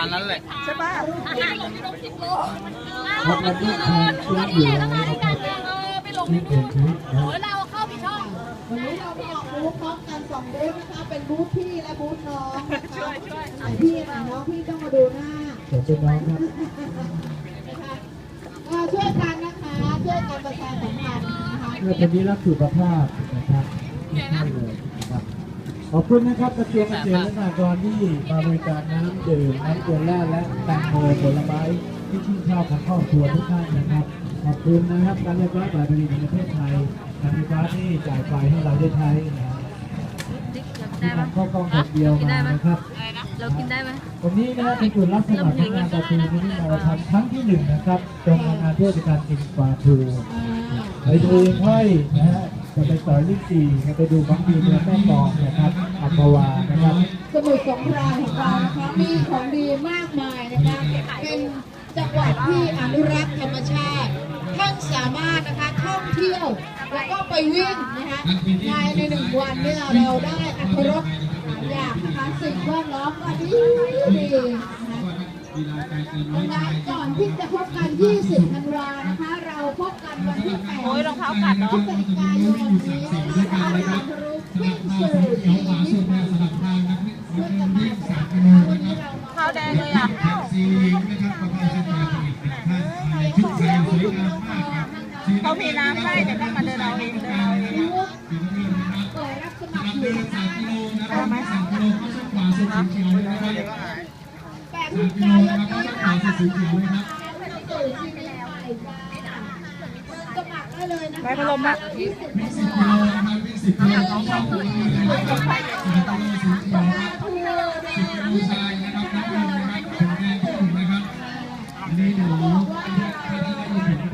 มาณนั้นแหละใช่ป่ะวันละที่ทางเชื่ออยู่แล้วนะครับนี่เป็นชีวิตนะเราเข้าไปช่องวันนี้เราไปออกบูธพร้อมกันสองบูธนะคะเป็นบูธพี่และบูธน้องนะคะช่วยช่วยพี่กับน้องพี่ต้องมาดูหน้าขอบคุณน้องครับนะคะก็ช่วยกันนะคะช่วยกันประชาสัมพันธ์นะคะเมื่อเป็นนี้รักสุขภาพนะครับ ขอบคุณนะครับกระเทียมเกษตรและสหกรณ์ที่มาบริการน้ำดื่มน้ำเกลือแร่และแตงโมผลไม้ที่ชื่นชอบของครอบครัวทุกท่านนะครับ ขอบคุณนะครับการไฟฟ้าฝ่ายผลิตแห่งประเทศไทยการไฟฟ้าที่จ่ายไฟให้เราได้ใช้นะครับที่นำเข้ากล้องแบบเดียวมานะครับเรากินได้ไหมวันนี้นะครับเป็นจุดรับสมัครงานประตูมินิมาราธอนครั้งที่หนึ่งนะครับตรงงานเพื่อการกินปลาทูไปดูห้อยนะฮะ จะไปต่อยลิ้นจี่จะไปดูบางทีเมืองแม่กองนะครับอัมพวานะครับ สมุทรสงครามของเรานะคะมีของดีมากมายนะคะเป็นจังหวัดที่อนุรักษ์ธรรมชาติท่านสามารถนะคะท่องเที่ยวแล้วก็ไปวิ่งนะคะภายในหนึ่งวันเนี่ยเราได้อัตรสหลายอย่างนะคะสิ่งแวดล้อมก็ดีดี นะคะดังนั้นก่อนที่จะพบกัน 20 ธันวานะคะ เราพบกันวันที่8โอ้ยรองเท้ากัดเนาะพฤศจิกายนนี้นะคะการรู้วิ่งสู่อที่ยิ่งใหญ่เพื่อจะมาสนับสนุนวันนี้เราเท้าแดงเลยอะเท้าแดงขามีน้ำให้แต่ต้องมาเดินเอาเองเดินเอาเองเปิดรับสมัครอยู่นะคะเอาไหมแปดพฤศจิกายนนี้นะคะสู่ ที่ยิ่งใหญ่สมัครได้เลยนะไปพัดลมนะ20ธันวาคมปลาทูแดงวิ่ง